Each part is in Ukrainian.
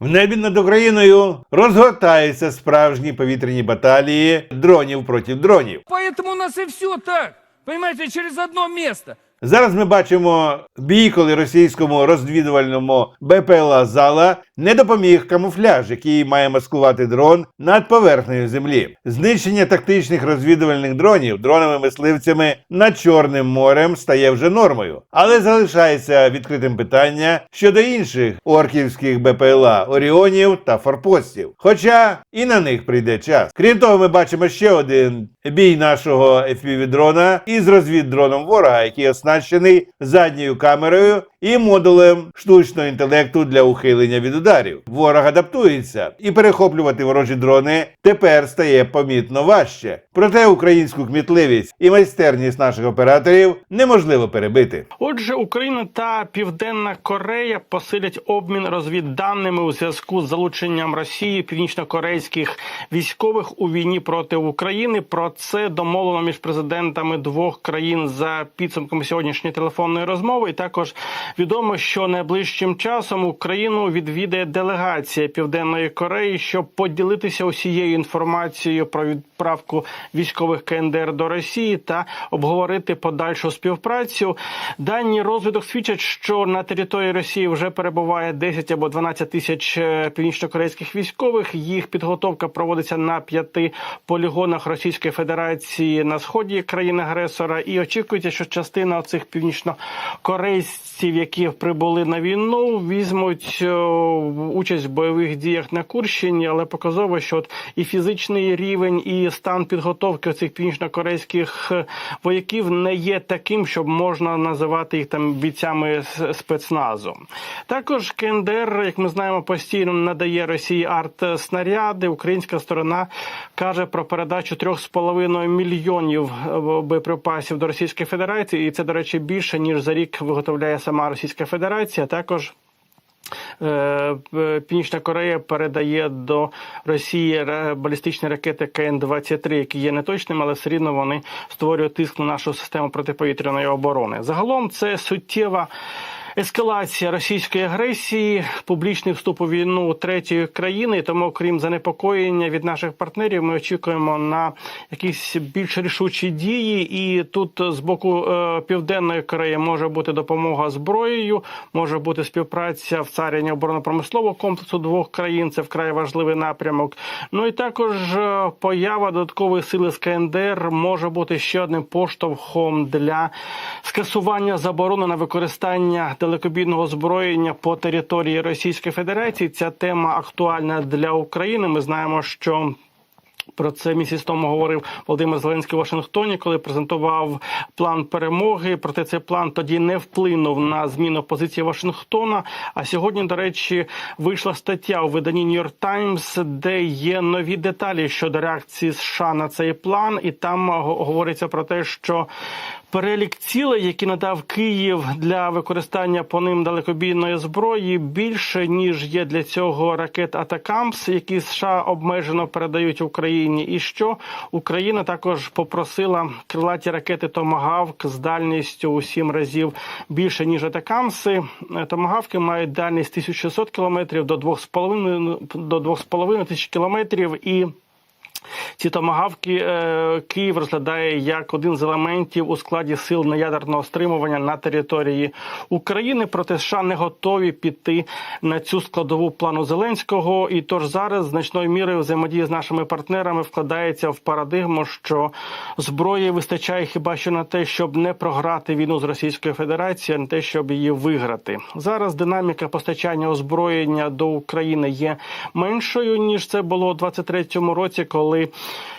В небі над Україною розгортаються справжні повітряні баталії дронів проти дронів. Поэтому у нас і все так. Понимаете, через одно место. Зараз ми бачимо бій, коли російському розвідувальному БПЛА зала не допоміг камуфляж, який має маскувати дрон над поверхнею землі. Знищення тактичних розвідувальних дронів дронами-мисливцями над Чорним морем стає вже нормою, але залишається відкритим питання щодо інших орківських БПЛА Оріонів та Форпостів. Хоча і на них прийде час. Крім того, ми бачимо ще один бій нашого FPV-дрона із розвіддроном ворога, який оснащений задньою камерою і модулем штучного інтелекту для ухилення від ударів. Ворог адаптується, і перехоплювати ворожі дрони тепер стає помітно важче. Проте українську кмітливість і майстерність наших операторів неможливо перебити. Отже, Україна та Південна Корея посилять обмін розвідданими у зв'язку з залученням Росії північно-корейських військових у війні проти України. Про це домовлено між президентами двох країн за підсумками сьогоднішньої телефонної розмови. І також відомо, що найближчим часом Україну відвідає делегація Південної Кореї, щоб поділитися усією інформацією про відправку військових КНДР до Росії та обговорити подальшу співпрацю. Дані розвиток свідчать, що на території Росії вже перебуває 10 або 12 тисяч е, північнокорейських військових. Їх підготовка проводиться на п'яти полігонах Російської Федерації на сході країни-агресора. І очікується, що частина цих північнокорейців, які прибули на війну, візьмуть е, участь в бойових діях на Курщині, але показово, що от і фізичний рівень, і стан підготовки цих північнокорейських е, вояків не є таким, щоб можна називати їх там бійцями спецназу. Також КНДР, як ми знаємо, постійно надає Росії арт-снаряди. Українська сторона каже про передачу 3,5 мільйонів е, боєприпасів до Російської Федерації, і це, до речі, більше ніж за рік виготовляє сама Російська Федерація. Також Північна Корея передає до Росії балістичні ракети КН-23, які є неточними, але все рівно вони створюють тиск на нашу систему протиповітряної оборони. Загалом це суттєва. Ескалація російської агресії, публічний вступ у війну третьої країни. Тому, крім занепокоєння від наших партнерів, ми очікуємо на якісь більш рішучі дії. І тут з боку е, південної Кореї може бути допомога зброєю, може бути співпраця в царянні оборонно-промислового комплексу двох країн. Це вкрай важливий напрямок. Ну і також е, поява додаткової сили з КНДР може бути ще одним поштовхом для скасування заборони на використання далекобійного озброєння по території Російської Федерації. Ця тема актуальна для України. Ми знаємо, що. Про це місяць тому говорив Володимир Зеленський у Вашингтоні, коли презентував план перемоги. Проте цей план тоді не вплинув на зміну позиції Вашингтона. А сьогодні, до речі, вийшла стаття у виданні New York Times, де є нові деталі щодо реакції США на цей план, і там го- говориться про те, що Перелік цілей, які надав Київ для використання по ним далекобійної зброї, більше ніж є для цього ракет Атакамс, які США обмежено передають Україні. І що Україна також попросила крилаті ракети Томагавк з дальністю у сім разів більше ніж Атакамси. Томагавки мають дальність 1600 кілометрів до 2,5 до 2,5 тисяч кілометрів і. Ці томагавки е, Київ розглядає як один з елементів у складі сил неядерного стримування на території України. Проте США не готові піти на цю складову плану Зеленського. І тож зараз значною мірою взаємодія з нашими партнерами вкладається в парадигму, що зброї вистачає хіба що на те, щоб не програти війну з Російською Федерацією, а на те, щоб її виграти. Зараз динаміка постачання озброєння до України є меншою ніж це було у 23-му році, коли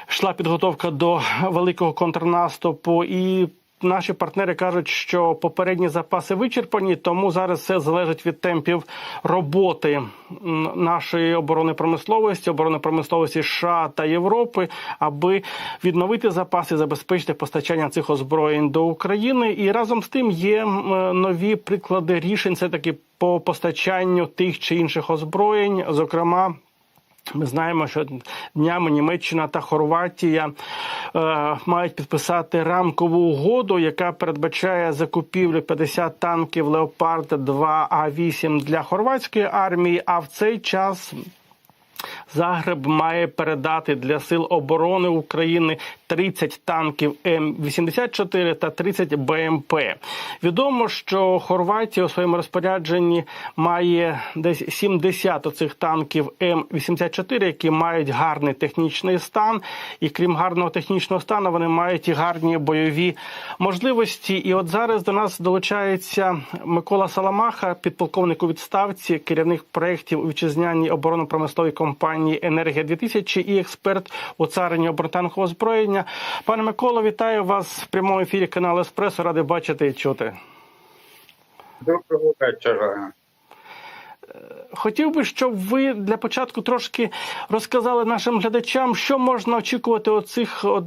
йшла підготовка до великого контрнаступу і. Наші партнери кажуть, що попередні запаси вичерпані, тому зараз все залежить від темпів роботи нашої оборони промисловості, оборони промисловості США та Європи, аби відновити запаси, забезпечити постачання цих озброєнь до України. І разом з тим є нові приклади рішень, все таки по постачанню тих чи інших озброєнь, зокрема. Ми знаємо, що днями Німеччина та Хорватія е, мають підписати рамкову угоду, яка передбачає закупівлю 50 танків Леопард 2 А 8 для хорватської армії. А в цей час Загреб має передати для сил оборони України 30 танків М84 та 30 БМП. Відомо, що Хорватія у своєму розпорядженні має десь 70 оцих танків М84, які мають гарний технічний стан. І крім гарного технічного стану, вони мають і гарні бойові можливості. І от зараз до нас долучається Микола Саламаха, підполковник у відставці, керівник проєктів у вітчизняній оборонно-промисловій компанії Енергія 2000 і експерт у царині оборонтанкового озброєння. Пане Миколо, вітаю вас в прямому ефірі каналу Еспресо. Радий бачити і чути. Доброго вечора. Хотів би, щоб ви для початку трошки розказали нашим глядачам, що можна очікувати оцих от,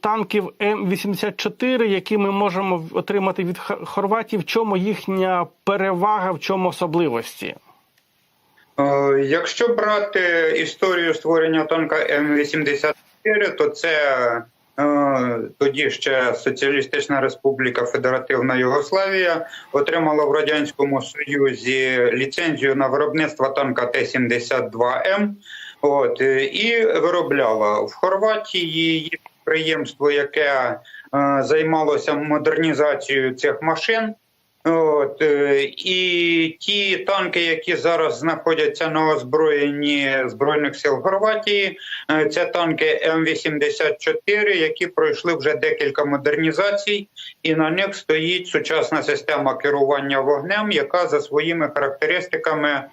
танків М84, які ми можемо отримати від Хорватії. В чому їхня перевага, в чому особливості? Е, Якщо брати історію створення танка М84, то це тоді ще Соціалістична Республіка Федеративна Югославія отримала в радянському союзі ліцензію на виробництво танка Т-72М. От е, і виробляла в Хорватії є підприємство, яке е, займалося модернізацією цих машин. От, е, і ті танки, які зараз знаходяться на озброєнні Збройних сил Хорватії, е, це танки М84, які пройшли вже декілька модернізацій, і на них стоїть сучасна система керування вогнем, яка за своїми характеристиками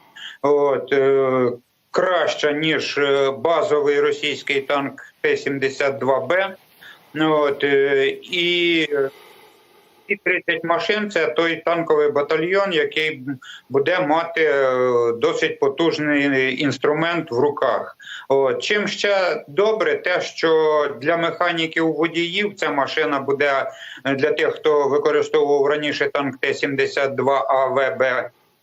от, е, краща, ніж базовий російський танк Т-72Б. Ну, От, і ці 30 машин це той танковий батальйон, який буде мати е, досить потужний інструмент в руках. Чим ще добре, те, що для механіків водіїв ця машина буде е, для тих, хто використовував раніше танк Т-72 АВБ.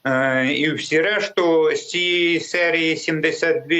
е, І всі решту з цієї серії 72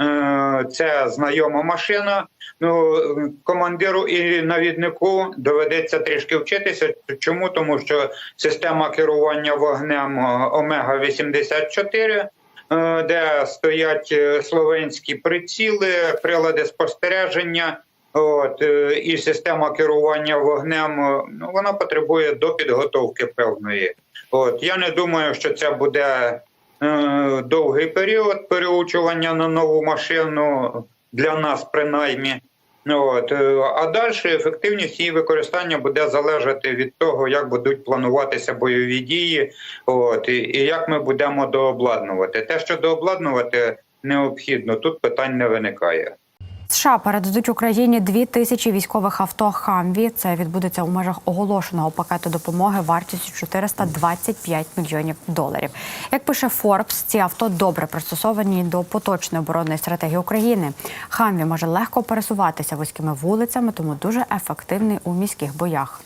е, це знайома машина. Ну, командиру і навіднику доведеться трішки вчитися. Чому? Тому що система керування вогнем е, Омега 84 е, де стоять е, словенські приціли, прилади спостереження. От і система керування вогнем ну, вона потребує до підготовки певної. От я не думаю, що це буде е, довгий період переучування на нову машину для нас, принаймні. От е, а далі ефективність її використання буде залежати від того, як будуть плануватися бойові дії, от і, і як ми будемо дообладнувати. Те, що дообладнувати необхідно, тут питань не виникає. США передадуть Україні дві тисячі військових авто Хамві. Це відбудеться у межах оголошеного пакету допомоги вартістю 425 мільйонів доларів. Як пише Форбс, ці авто добре пристосовані до поточної оборонної стратегії України. Хамві може легко пересуватися вузькими вулицями, тому дуже ефективний у міських боях.